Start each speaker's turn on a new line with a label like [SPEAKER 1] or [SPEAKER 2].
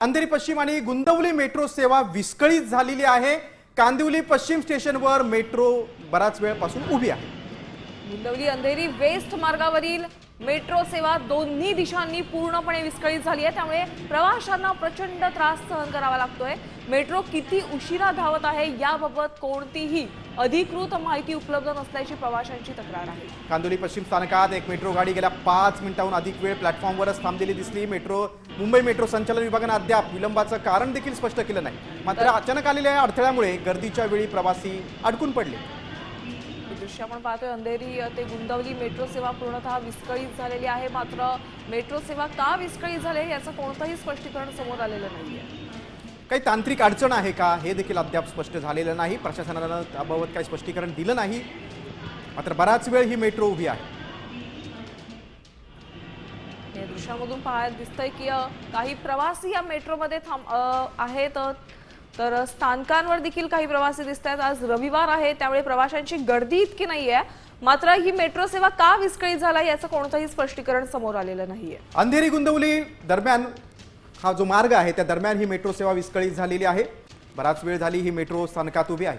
[SPEAKER 1] अंधेरी पश्चिम आणि गुंदवली मेट्रो सेवा विस्कळीत झालेली आहे. कांदिवली पश्चिम स्टेशनवर मेट्रो बराच वेळपासून उभी आहे.
[SPEAKER 2] गुंदवली अंधेरी वेस्ट मार्गावरील मेट्रो सेवा दोन्ही दिशांनी पूर्णपणे विस्कळीत झाली आहे. त्यामुळे प्रवाशांना प्रचंड त्रास सहन करावा लागतोय. मेट्रो किती उशिरा धावत आहे याबाबत कोणतीही अधिकृत माहिती उपलब्ध नसल्याची प्रवाशांची तक्रार आहे.
[SPEAKER 1] कांदिवली पश्चिम स्थानकात एक मेट्रो गाडी गेल्या पाच मिनिटांहून अधिक वेळ प्लॅटफॉर्मवरच थांबलेली दिसली. मेट्रो मुंबई मेट्रो संचालन विभागानं अद्याप विलंबाचं कारण देखील स्पष्ट केलं नाही. मात्र अचानक आलेल्या अडथळ्यामुळे गर्दीच्या वेळी प्रवासी अडकून पडले.
[SPEAKER 2] दृश्य आपण पाहतोय. अंधेरी ते गुंदवली मेट्रो सेवा पूर्णतः विस्कळीत झालेली आहे. मात्र मेट्रो सेवा का विस्कळीत झाली याचं कोणतंही स्पष्टीकरण समोर आलेलं नाहीये.
[SPEAKER 1] काही तांत्रिक अडचण आहे का? हे देखील अद्याप स्पष्ट झालेलं नाही. प्रशासनानं त्याबाबत काही स्पष्टीकरण दिलं नाही. मात्र बराच वेळ ही मेट्रो उभी आहे.
[SPEAKER 2] या दृश्यामधून पाहायला दिसतंय की काही प्रवासी या मेट्रोमध्ये थांब आहेत. तर स्थानकांवर देखील काही प्रवासी दिसत आहेत. आज रविवार आहे त्यामुळे प्रवाशांची गर्दी इतकी नाहीये. मात्र ही मेट्रो सेवा का विस्कळीत झाला याचं कोणतंही स्पष्टीकरण समोर आलेलं नाहीये.
[SPEAKER 1] अंधेरी गुंदवली दरम्यान हा जो मार्ग आहे त्या दरम्यान ही मेट्रो सेवा विस्कळीत झालेली आहे. बराच वेळ झाली ही मेट्रो स्थानकात उभी आहे.